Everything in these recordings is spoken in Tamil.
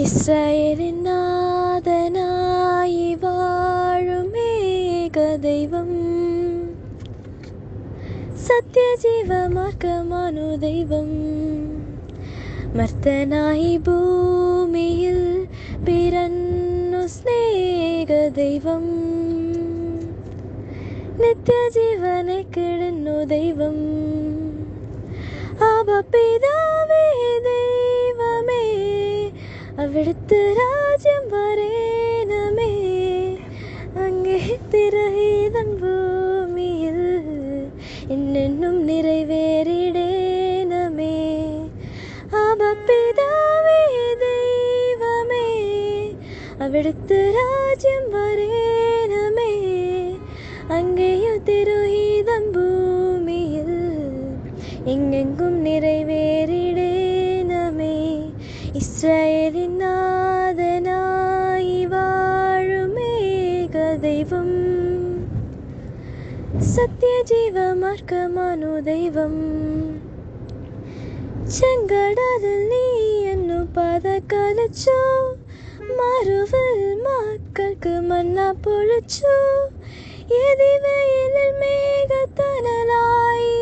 ഇസ്രായേലിൻ നാഥനായി വാഴുമേക ദൈവം സത്യജീവമാർഗമാണു ദൈവം. മർത്തനായി ഭൂമിയിൽ പിറന്നു സ്നേഹ ദൈവം നിത്യജീവനെ കിടന്നു ദൈവം. അവ പിതാ അവിടുത്തെ രാജ്യം വരേണമേ അങ്ങേ തിരഹീതൻ ഭൂമിയിൽ എന്നെന്നും நிறைவேறிடேனமே അവ പിതാവേ ദൈവമേ അവിടുത്തെ രാജ്യം വരേണമേ അങ്ങേയു തിരുഹീതം ഭൂമിയിൽ എങ്ങെങ്കും സത്യജീവമാർഗമാണു ദൈവം ചെങ്കടലിൽ നീയെന്നു പതകലച്ചു മറുവൽ മക്കൾക്ക് മന്ന പൊഴിച്ചു എതിവെയിലിൽ മേഘത്തണലായി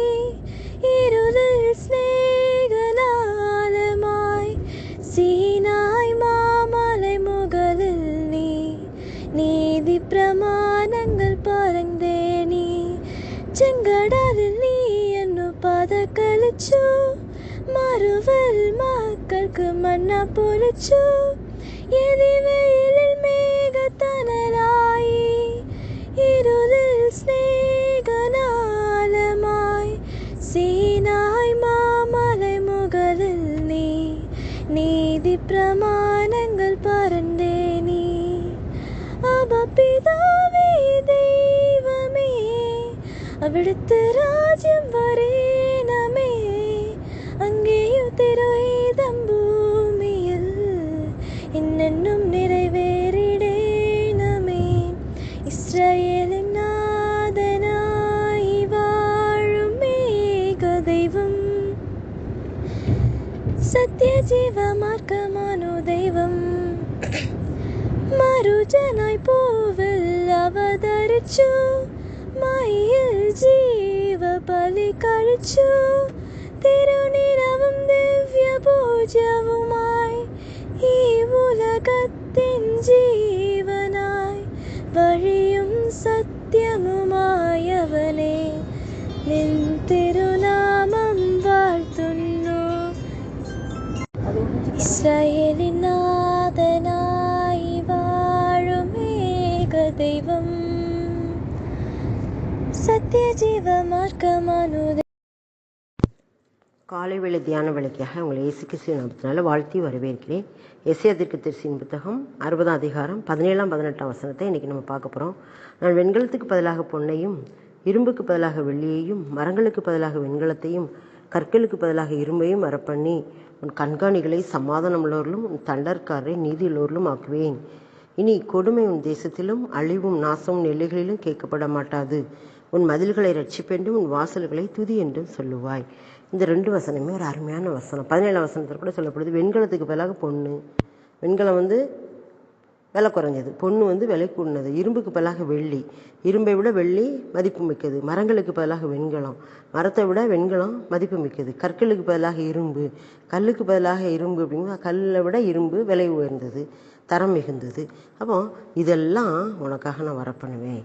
மறுவல் மக்களுக்கு மன்னா பொழிச்சு எதி வெயிலில் மேகத்தனலாய் இருளில் ஸ்நேகநாளமாய் சீனாய் மாமலை முகலில் நீ நீதி பிரமாணங்கள் பரந்தே நீ. അവിടുത്തെ രാജ്യം വരേ പൂവിൽ അവതരിച്ചു മയിൽ ജീവ ബലി കഴിച്ചു. തിരുനിരവും ദിവ്യ പൂജവുമായി ഈ ഉലകത്തിൻ ജീവനായി വഴിയും സത്യവുമായവനെ നിൻ തിരുനാമം വാഴ്ത്തുന്നു. ഇസ്രായേലിൻ காலை வேளை தியான வேலைக்காக உங்களை இயேசு கிறிஸ்து வாழ்த்தி வரவேற்கிறேன். இசை அதற்கு திருச்சியின் புத்தகம் அறுபதாம் அதிகாரம் பதினேழாம் பதினெட்டாம் வசனத்தை இன்றைக்கி நம்ம பார்க்க போகிறோம் நான் வெண்கலத்துக்கு பதிலாக பொன்னையும் இரும்புக்கு பதிலாக வெள்ளியையும் மரங்களுக்கு பதிலாக வெண்கலத்தையும் கற்களுக்கு பதிலாக இரும்பையும் வரப்பண்ணி உன் கண்காணிகளை சமாதானமுள்ளவர்களும் உன் தண்டற்காரரை நீதியுள்ளவர்களும் ஆக்குவேன். இனி கொடுமை உன் தேசத்திலும் அழிவும் நாசமும் நெல்லைகளிலும் கேட்கப்பட மாட்டாது. உன் மதில்களை ரட்சிப்பென்றும் உன் வாசல்களை துதி என்றும் சொல்லுவாய். இந்த ரெண்டு வசனமே ஒரு அருமையான வசனம். பதினேழாம் வசனத்தில் கூட சொல்லப்படுது வெண்கலத்துக்கு பதிலாக பொண்ணு. வெண்கலம் வந்து விலை குறைஞ்சது. பொண்ணு வந்து விலை கூடினது. இரும்புக்கு பதிலாக வெள்ளி. இரும்பை விட வெள்ளி மதிப்பு மிக்கது. மரங்களுக்கு பதிலாக வெண்கலம். மரத்தை விட வெண்கலம் மதிப்பு மிக்கது. கற்களுக்கு பதிலாக இரும்பு. கல்லுக்கு பதிலாக இரும்பு அப்படிங்கிற கல்லை விட இரும்பு விலை உயர்ந்தது தரம் மிகுந்தது. அப்போ இதெல்லாம் உனக்காக நான் வர பண்ணுவேன்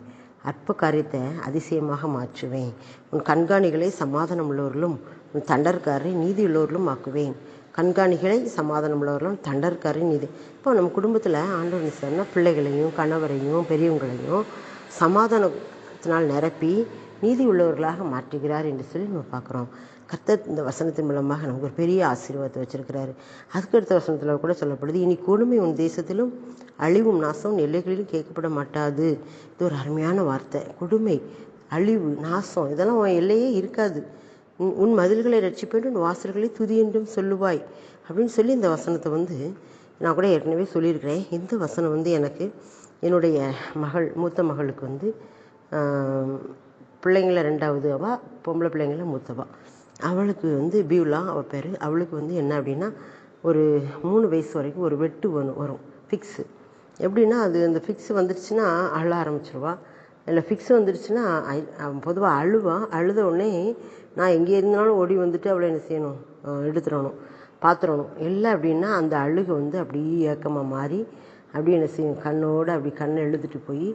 அற்ப காரியத்தை அதிசயமாக மாற்றுவேன். உன் கண்காணிகளை சமாதானம் உள்ளவர்களும் உன் தண்டர்காரரை நீதி உள்ளவர்களும் ஆக்குவேன். கண்காணிகளை சமாதானம் உள்ளவர்களும் தண்டற்காரை நீதி. இப்போ நம்ம குடும்பத்தில் ஆண்டவர் சொன்ன பிள்ளைகளையும் கணவரையும் பெரியவங்களையும் சமாதானத்தினால் நிரப்பி நீதி உள்ளவர்களாக மாற்றுகிறார் என்று சொல்லி நம்ம பார்க்குறோம். கர்த்தர் இந்த வசனத்தின் மூலமாக நமக்கு ஒரு பெரிய ஆசீர்வாதத்தை வச்சிருக்கிறாரு. அதுக்கடுத்த வசனத்தில் கூட சொல்லப்படுது இனி கொடுமை உன் தேசத்திலும் அழிவும் நாசம் எல்லைகளிலும் கேட்கப்பட மாட்டாது. இது ஒரு அருமையான வார்த்தை. கொடுமை அழிவு நாசம் இதெல்லாம் உன் எல்லையே இருக்காது. உன் மதில்களை ரட்சிப்பேன் உன் வாசல்களை துதி என்றும் சொல்லுவாய் அப்படின்னு சொல்லி இந்த வசனத்தை வந்து நான் கூட ஏற்கனவே சொல்லியிருக்கிறேன். இந்த வசனம் வந்து எனக்கு என்னுடைய மகள் மூத்த மகளுக்கு வந்து பிள்ளைங்கள ரெண்டாவது அவள் பொம்பளை பிள்ளைங்கள மூத்தவா. அவளுக்கு வந்து பியூலா அவள் பேர். அவளுக்கு வந்து என்ன அப்படின்னா ஒரு மூணு வயசு வரைக்கும் ஒரு வெட்டு வரும் வரும். ஃபிக்ஸு எப்படின்னா அது அந்த ஃபிக்ஸ் வந்துடுச்சுன்னா அழ ஆரம்பிச்சிருவா. இல்லை ஃபிக்ஸ் வந்துடுச்சுன்னா பொதுவாக அழுவான் அழுத உடனே நான் எங்கே இருந்தாலும் ஓடி வந்துட்டு அவளை என்ன செய்யணும்? எடுத்துடணும். பார்த்துடணும் இல்லை அப்படின்னா அந்த அழுகை வந்து அப்படியே ஏக்கமாக மாறி அப்படியே என்ன செய்யும்? கண்ணோடு அப்படி கண்ணை எழுதிட்டு போய்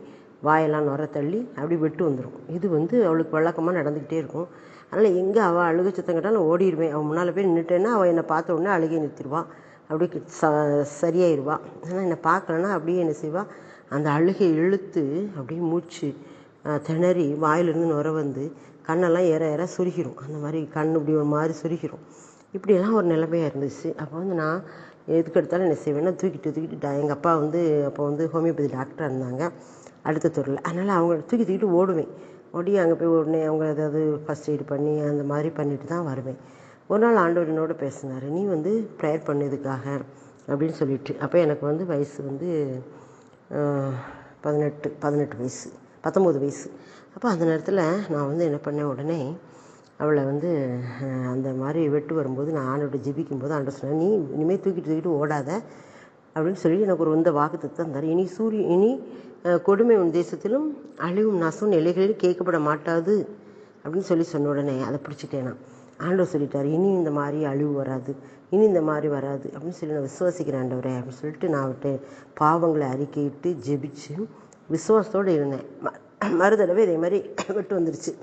வாயெல்லாம் நுர தள்ளி அப்படி வெட்டு வந்துடும் இது வந்து அவளுக்கு வழக்கமாக நடந்துக்கிட்டே இருக்கும். அதனால் எங்கே அவள் அழுகை சத்தம் கேட்டாலும் ஓடிடுவேன் அவன் முன்னால் போய் நின்றுட்டேன்னா அவள் என்னை பார்த்த உடனே அழுகை நிறுத்திடுவான் அப்படியே ச சரியாயிடுவான் ஆனால் என்னை பார்க்கலன்னா அப்படியே என்ன செய்வாள் அந்த அழுகை இழுத்து அப்படியே மூச்சு திணறி வாயிலிருந்து நுர வந்து கண்ணெல்லாம் ஏற ஏற சுருகிரும். அந்த மாதிரி கண் இப்படி ஒரு மாதிரி சுருகிரும். இப்படியெல்லாம் ஒரு நிலைமையாக இருந்துச்சு. அப்போ வந்து நான் எதுக்கு எடுத்தாலும் என்ன செய்வேன்னா தூக்கிட்டு தூக்கிட்டு எங்கள் அப்பா வந்து அப்போ வந்து ஹோமியோபதி டாக்டராக இருந்தாங்க. அடுத்த தெருவில் அதனால் அவங்க தூக்கி தூக்கிட்டு ஓடுவேன். ஓடி அங்கே போய் உடனே அவங்க ஏதாவது ஃபஸ்ட் எய்ட் பண்ணி அந்த மாதிரி பண்ணிட்டு தான் வருவேன். ஒரு நாள் ஆண்டவர் என்னோட பேசினார் நீ வந்து ப்ரேயர் பண்ணதுக்காக அப்படின்னு சொல்லிட்டு. அப்போ எனக்கு வந்து வயசு வந்து பதினெட்டு பதினெட்டு வயசு பத்தொம்போது வயசு. அப்போ அந்த நேரத்தில் நான் வந்து என்ன பண்ணேன் உடனே அவளை வந்து அந்த மாதிரி வெட்டு வரும்போது நான் ஆண்டோட ஜிபிக்கும் போது ஆண்டோ சொன்னேன் நீ இனிமேல் தூக்கிட்டு தூக்கிட்டு ஓடாத அப்படின்னு சொல்லி எனக்கு ஒரு இந்த வாக்கு தந்தார். இனி சூரிய இனி கொடுமை உன் தேசத்திலும் அழிவும் நசும் நிலைகளில் கேட்கப்பட மாட்டாது அப்படின்னு சொல்லி சொன்ன உடனே அதை பிடிச்சிட்டேன் நான். ஆண்டவர் சொல்லிட்டார் இனி இந்த மாதிரி அழிவு வராது இனி இந்த மாதிரி வராது அப்படின்னு சொல்லி நான் விசுவாசிக்கிறேன் ஆண்டவரே அப்படின்னு சொல்லிட்டு நான் அவர்கிட்ட பாவங்களை அறிக்கையிட்டு ஜெபிச்சு விசுவாசத்தோடு இருந்தேன். ம- மறுதடவை இதே மாதிரி விட்டு வந்துருச்சு.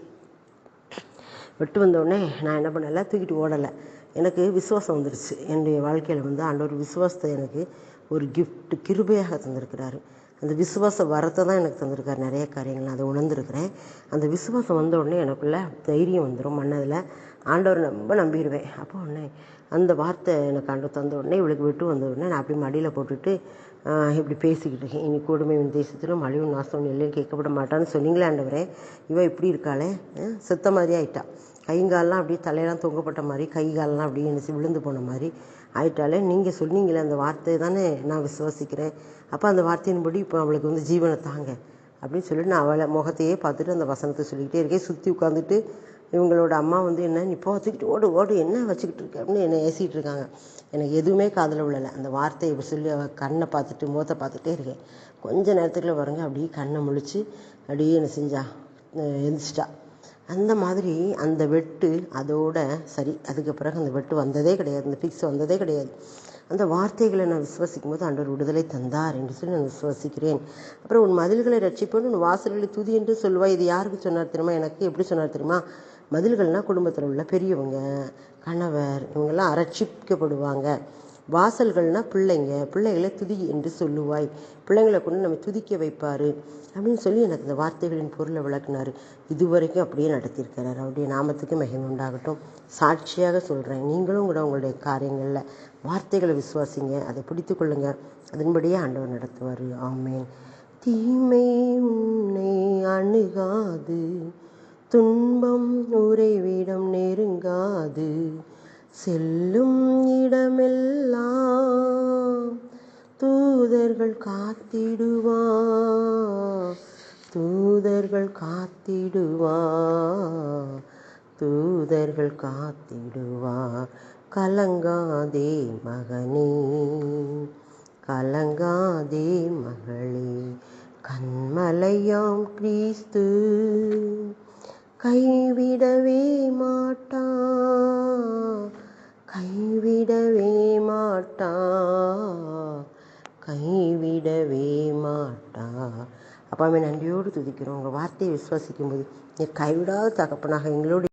விட்டு வந்தோடனே நான் என்ன பண்ணலை தூக்கிட்டு ஓடலை. எனக்கு விசுவாசம் வந்துருச்சு. என்னுடைய வாழ்க்கையில் வந்து ஆண்டவர் விசுவாசத்தை எனக்கு ஒரு கிஃப்ட் கிருபையாக தந்திருக்கிறாரு. அந்த விசுவாச வரத்தை தான் எனக்கு தந்திருக்காரு. நிறைய காரியங்கள் நான் அதை உணர்ந்துருக்கிறேன். அந்த விசுவாசம் வந்த உடனே எனக்குள்ள தைரியம் வந்துடும் மன்னதில் ஆண்டவர் ரொம்ப நம்பிடுவேன். அப்போ உடனே அந்த வார்த்தை எனக்கு ஆண்டவர் தந்த உடனே இவளுக்கு விட்டு வந்த உடனே நான் அப்படி மடியில் போட்டுட்டு இப்படி பேசிக்கிட்டு இருக்கேன். இனி கூடுமை உன் தேசத்திலும் அழிவு நாசம் எல்லையில் கேட்கப்பட மாட்டான்னு சொன்னீங்களே ஆண்டவரே. இப்படி இருக்காளே? செத்த மாதிரி ஆயிட்டா. கைங்காலெலாம் அப்படியே தலையெல்லாம் தொங்கப்பட்ட மாதிரி கை காலெல்லாம் அப்படியே என்ன விழுந்து போன மாதிரி ஆயிட்டாலே நீங்கள் சொன்னீங்களே அந்த வார்த்தை தானே நான் விசுவாசிக்கிறேன். அப்போ அந்த வார்த்தையின்படி இப்போ அவளுக்கு வந்து ஜீவனை தாங்க. அப்படின்னு சொல்லிட்டு நான் அவளை முகத்தையே பார்த்துட்டு அந்த வசனத்தை சொல்லிக்கிட்டே இருக்கேன். சுற்றி உட்காந்துட்டு இவங்களோட அம்மா வந்து என்ன நீ போ தூக்கிட்டு ஓடு ஓடு என்ன வச்சுக்கிட்டு இருக்க? அப்படின்னு என்னை ஏசிகிட்டு இருக்காங்க. எனக்கு எதுவுமே காதில் விழலை. அந்த வார்த்தையை சொல்லி அவள் கண்ணை பார்த்துட்டு முகத்தை பார்த்துட்டே இருக்கேன். கொஞ்ச நேரத்துக்குள்ள பாருங்க அப்படியே கண்ணை முழிச்சு அப்படியே என்ன செஞ்சா அஹ் எந்திரிச்சிட்டா. அந்த மாதிரி அந்த வெட்டு அதோட சரி அதுக்கு பிறகு அந்த வெட்டு வந்ததே கிடையாது. அந்த ஃபிக்ஸ் வந்ததே கிடையாது. அந்த வார்த்தைகளை நான் விசுவசிக்கும் போது ஆண்டவர் விடுதலை தந்தார் என்று சொல்லி நான் விசுவசிக்கிறேன். அப்புறம் உன் மதில்களை ரட்சிப்போன்னு உன் வாசல்களை துதி என்று சொல்லுவாள் இது யாருக்கு சொன்னார் தெரியுமா? எனக்கு எப்படி சொன்னார் தெரியுமா? மதில்கள்னா குடும்பத்தில் உள்ள பெரியவங்க கணவர் இவங்கெல்லாம் அரட்சிக்கப்படுவாங்க வாசல்கள்னால் பிள்ளைங்க பிள்ளைகளை துதி என்று சொல்லுவாய். பிள்ளைங்களை கொண்டு நம்ம துதிக்க வைப்பார். அப்படின்னு சொல்லி எனக்கு இந்த வார்த்தைகளின் பொருளை விளக்குனார். இதுவரைக்கும் அப்படியே நடத்தியிருக்கிறார். அவருடைய நாமத்துக்கு மகிமை உண்டாகட்டும். சாட்சியாக சொல்கிறேன் நீங்களும் கூட உங்களுடைய காரியங்களில் வார்த்தைகளை விசுவாசிங்க. அதை பிடித்து கொள்ளுங்க. அதன்படியே ஆண்டவர் நடத்துவார். ஆமேன். தீமை உன்னை அணுகாது. துன்பம் உறைவிடம் நெருங்காது. செல்லும் இடமெல்லாம் தூதர்கள் காத்திடுவா. தூதர்கள் காத்திடுவா. தூதர்கள் காத்திடுவா. கலங்காதே மகனே. கலங்காதே மகளே. கண்மலையாம் கிறிஸ்து. கைவிடவே மாட்டா கைவிடவே மாட்டா கைவிடவே மாட்டா அப்பாவே நன்றியோடு துதிக்கிறோம். உங்கள் வார்த்தையை விசுவாசிக்கும் போது நீ கைவிடாத தகப்பனாக எங்களோடு